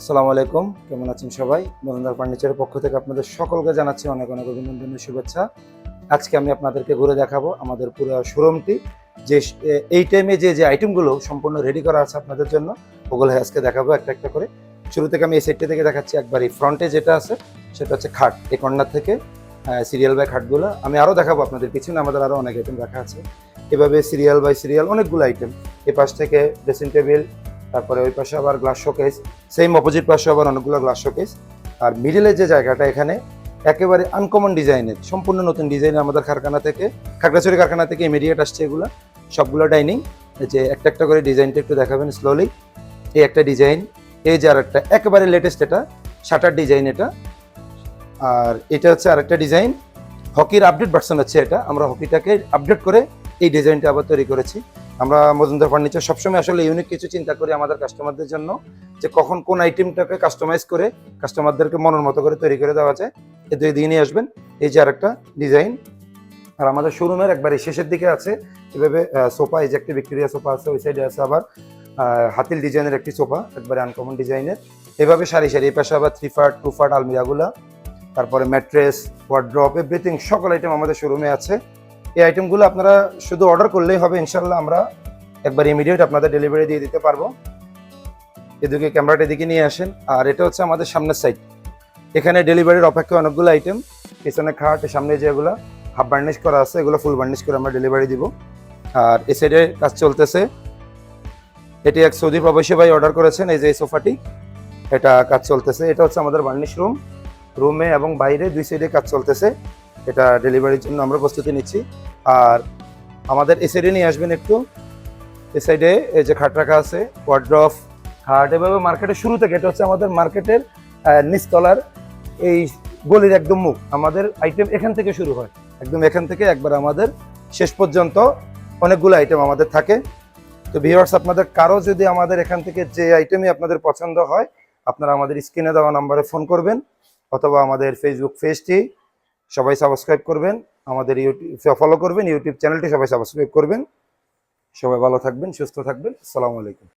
আসসালামু আলাইকুম, কেমন আছেন সবাই? মহেন্দ্র ফার্নিচারের পক্ষ থেকে আপনাদের সকলকে জানাচ্ছি অনেক অনেক অভিনন্দন শুভেচ্ছা। আজকে আমি আপনাদেরকে ঘুরে দেখাবো আমাদের পুরো শোরুমটি যে এই টাইমে যে যে আইটেমগুলো সম্পূর্ণ রেডি করা আছে আপনাদের জন্য ওগুলো আজকে দেখাবো একটা একটা করে। শুরু থেকে আমি এই সাইডটা থেকে দেখাচ্ছি একবারই। ফ্রন্টে যেটা আছে, সেটা হচ্ছে খাট। এই কর্নার থেকে সিরিয়াল বাই খাটগুলো। আমি আরও দেখাবো আপনাদের, পিছনে আমাদের আরও অনেক আইটেম রাখা আছে। এভাবে সিরিয়াল বাই সিরিয়াল অনেকগুলো আইটেম এই পাশ থেকে ড্রেসিং টেবিল তারপরে ওই পাশে আবার গ্লাস শোকেস সেম অপোজিট পাশে আবার অনেকগুলো গ্লাস শোকেস আর মিডিলের যে জায়গাটা এখানে, একেবারে আনকমন ডিজাইনের সম্পূর্ণ নতুন ডিজাইন আমাদের কারখানা থেকে, খাগড়াছড়ি কারখানা থেকে ইমিডিয়েট আসছে এগুলো। সবগুলো ডাইনিং যে একটা একটা করে ডিজাইনটা একটু দেখাবেন স্লোলি এই একটা ডিজাইন এই যে আর একটা একেবারে লেটেস্ট এটা শাটার ডিজাইন এটা। আর এটা হচ্ছে আরেকটা ডিজাইন হকির আপডেট ভার্সন হচ্ছে এটা। আমরা হকিটাকে আপডেট করে এই ডিজাইনটা আবার তৈরি করেছি। আমরা মজুমদার ফার্নিচার সবসময় আসলে ইউনিক কিছু চিন্তা করি আমাদের কাস্টমারদের জন্য, যে কখন কোন আইটেমটাকে কাস্টমাইজ করে কাস্টমারদেরকে মনের মতো করে তৈরি করে দেওয়া যায়। এ দুই দিকে নিয়ে আসবেন। এই যে আরেকটা ডিজাইন আর আমাদের শোরুমের একবারে শেষের দিকে আছে। এভাবে সোফা, এই যে একটি ভিক্টোরিয়া সোফা আছে, ওই সাইডে আছে আবার হাতিল ডিজাইনের একটি সোফা, একবারে আনকমন ডিজাইনের এভাবে সারি সারি এই পাশে আবার থ্রি ফার্ট টু ফার্ট আলমিরাগুলা, তারপরে ম্যাট্রেস ওয়ার্ড্রপ এভরিথিং সকল আইটেম আমাদের শোরুমে আছে। এই আইটেমগুলো আপনারা শুধু অর্ডার করলেই হবে ইনশাল্লাহ আমরা একবার ইমিডিয়েট আপনাদের ডেলিভারি দিয়ে দিতে পারব। এদিকে ক্যামেরাটা এদিকে নিয়ে আসেন। আর এটা হচ্ছে আমাদের সামনের সাইড এখানে ডেলিভারির অপেক্ষা অনেকগুলো আইটেম পিছনে খাট, সামনে যেগুলো হাফ বার্নিশ করা আছে, এগুলো ফুল বার্নিশ করে আমরা ডেলিভারি দিব। আর এ সাইডে কাজ চলতেছে। এটি এক সৌদি প্রবাসী ভাই অর্ডার করেছেন, এই যে এই সোফাটি। এটা কাজ চলতেছে। এটা হচ্ছে আমাদের বার্নিশ রুম রুমে এবং বাইরে দুই সাইডে কাজ চলতেছে। এটা ডেলিভারির জন্য আমরা প্রস্তুতি নিচ্ছি। আর আমাদের এ সাইডে নিয়ে আসবেন একটু। এ সাইডে এই যে খাট রাখা আছে ওয়ার্ড্রফ খাট, এভাবে মার্কেটের শুরু থেকে, এটা হচ্ছে আমাদের মার্কেটের নিচতলার এই গলির একদম মুখ। আমাদের আইটেম এখান থেকে শুরু হয়। একদম এখান থেকে একবার আমাদের শেষ পর্যন্ত অনেকগুলো আইটেম আমাদের থাকে। তো ভিউয়ার্স আপনাদের কারও যদি আমাদের এখান থেকে যে আইটেমই আপনাদের পছন্দ হয়, আপনারা আমাদের স্ক্রিনে দেওয়া নাম্বারে ফোন করবেন, অথবা আমাদের ফেসবুক পেজটি সবাই সাবস্ক্রাইব করবেন, আমাদের ইউটিউব ফলো করবেন, ইউটিউব চ্যানেলটি সবাই সাবস্ক্রাইব করবেন। সবাই ভালো থাকবেন, সুস্থ থাকবেন। আসসালামু আলাইকুম।